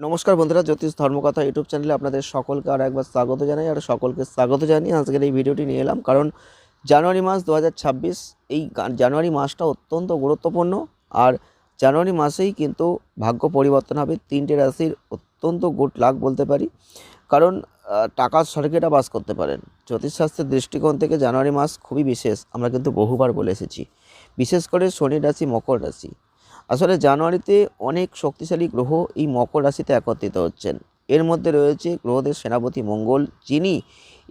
নমস্কার বন্ধুরা, জ্যোতিষ ধর্মকথা ইউটিউব চ্যানেলে আপনাদের সকলকে আর একবার স্বাগত জানাই আর সকলকে স্বাগত জানিয়ে আজকের এই ভিডিওটি নিয়ে এলাম। কারণ জানুয়ারি মাস দু হাজার ছাব্বিশ, এই জানুয়ারি মাসটা অত্যন্ত গুরুত্বপূর্ণ আর জানুয়ারি মাসেই কিন্তু ভাগ্য পরিবর্তন হবে। তিনটে রাশির অত্যন্ত গুড লাক বলতে পারি। কারণ টাকার সরকেটা বাস করতে পারেন। জ্যোতিষশাস্ত্রের দৃষ্টিকোণ থেকে জানুয়ারি মাস খুবই বিশেষ, আমরা কিন্তু বহুবার বলে এসেছি। বিশেষ করে শনি রাশি, মকর রাশি। আসলে জানুয়ারিতে অনেক শক্তিশালী গ্রহ এই মকর রাশিতে একত্রিত হচ্ছেন। এর মধ্যে রয়েছে গ্রহদের সেনাপতি মঙ্গল, যিনি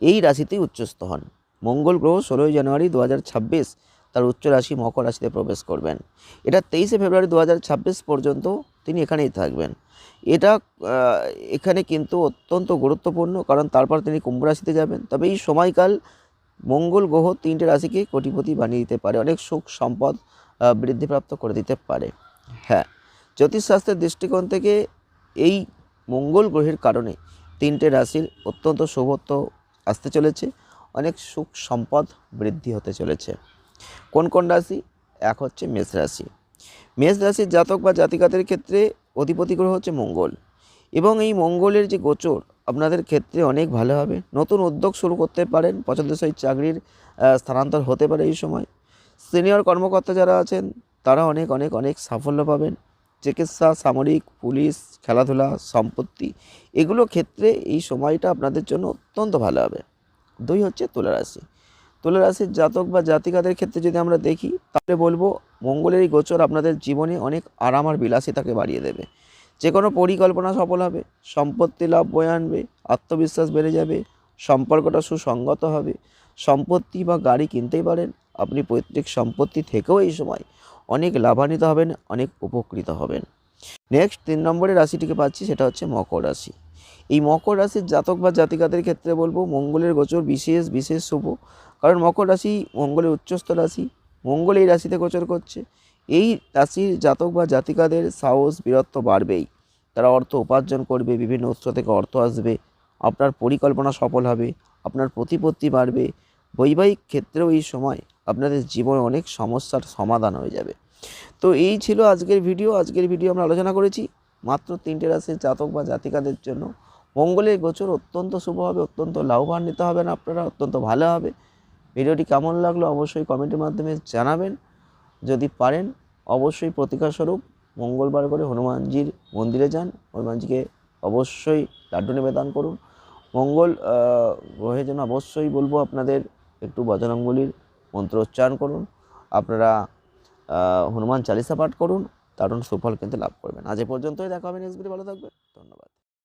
এই রাশিতেই উচ্চস্থ হন। মঙ্গল গ্রহ ষোলোই জানুয়ারি দু হাজার ছাব্বিশ তার উচ্চ রাশি মকর রাশিতে প্রবেশ করবেন। এটা তেইশে ফেব্রুয়ারি দু হাজার ছাব্বিশ পর্যন্ত তিনি এখানেই থাকবেন। এটা এখানে কিন্তু অত্যন্ত গুরুত্বপূর্ণ কারণ তারপর তিনি কুম্ভ রাশিতে যাবেন। তবে এই সময়কাল মঙ্গল গ্রহ তিনটে রাশিকে কোটিপতি বানিয়ে দিতে পারে। অনেক সুখ, সম্পদ বৃদ্ধিপ্রাপ্ত করে দিতে পারে। হ্যাঁ জ্যোতিষশাস্ত্রের দৃষ্টিকোণ থেকে এই মঙ্গল গ্রহের কারণে তিনটে রাশির অত্যন্ত শুভত্ব আসতে চলেছে। অনেক সুখ সম্পদ বৃদ্ধি হতে চলেছে। কোন কোন রাশি? এক হচ্ছে মেষ রাশি। মেষ রাশির জাতক বা জাতিকাদের ক্ষেত্রে অধিপতি গ্রহ হচ্ছে মঙ্গল। এবং এই মঙ্গলের যে গোচর, আপনাদের ক্ষেত্রে অনেক ভালো হবে। নতুন উদ্যোগ শুরু করতে পারেন, পছন্দসই চাকরির স্থানান্তর হতে পারে এই সময়। সিনিয়র কর্মকর্তা যারা আছেন তারা অনেক অনেক অনেক সাফল্য পাবেন। চিকিৎসা, সামরিক, পুলিশ, খেলাধুলা, সম্পত্তি, এগুলো ক্ষেত্রে এই সময়টা আপনাদের জন্য অত্যন্ত ভালো হবে। দুই হচ্ছে তুলারাশি। তুলারাশির জাতক বা জাতিকাদের ক্ষেত্রে যদি আমরা দেখি, তাহলে বলব মঙ্গলের এই গোচর আপনাদের জীবনে অনেক আরাম আর বিলাসিতাকে বাড়িয়ে দেবে। যে কোনো পরিকল্পনা সফল হবে, সম্পত্তি লাভ বয়ে আনবে, আত্মবিশ্বাস বেড়ে যাবে, সম্পর্কটা সুসংগত হবে, সম্পত্তি বা গাড়ি কিনতেই পারেন আপনি পৈতৃক সম্পত্তি থেকেও এই সময় অনেক লাভান্বিত হবেন, অনেক উপকৃত হবেন। নেক্সট তিন নম্বরের রাশিটিকে পাচ্ছি, সেটা হচ্ছে মকর রাশি। এই মকর রাশির জাতক বা জাতিকাদের ক্ষেত্রে বলব, মঙ্গলের গোচর বিশেষ বিশেষ শুভ। কারণ মকর রাশি মঙ্গলের উচ্চস্থ রাশি, মঙ্গল এই রাশিতে গোচর করছে। এই রাশির জাতক বা জাতিকাদের সাহস, বীরত্ব বাড়বেই। তারা অর্থ উপার্জন করবে, বিভিন্ন উৎস থেকে অর্থ আসবে, আপনার পরিকল্পনা সফল হবে, আপনার প্রতিপত্তি বাড়বে। বৈবাহিক ক্ষেত্রেও এই সময় আপনাদের জীবনে অনেক সমস্যার সমাধান হয়ে যাবে। তো এই ছিল আজকের ভিডিও। আজকের ভিডিও আমরা আলোচনা করেছি মাত্র তিনটে রাশির জাতক বা জাতিকাদের জন্য। মঙ্গলের গোচর অত্যন্ত শুভ হবে, অত্যন্ত লাভবান্বিত হবেন আপনারা, অত্যন্ত ভালো হবে। ভিডিওটি কেমন লাগল অবশ্যই কমেন্টের মাধ্যমে জানাবেন। যদি পারেন, অবশ্যই প্রতিকারস্বরূপ মঙ্গলবার করে হনুমানজির মন্দিরে যান। হনুমানজিকে অবশ্যই লাড্ডু নিবেদন করুন। মঙ্গল গ্রহের জন্য অবশ্যই বলব আপনাদের একটু বজরঙ্গলির মন্ত্র উচ্চারণ করুন। আপনারা হনুমান চালিসা পাঠ করুন। দারুণ সুফল কিন্তু লাভ করবেন। আজ এ পর্যন্তই। দেখা হবে নেক্সট ভিডিও ভালো থাকবে ধন্যবাদ।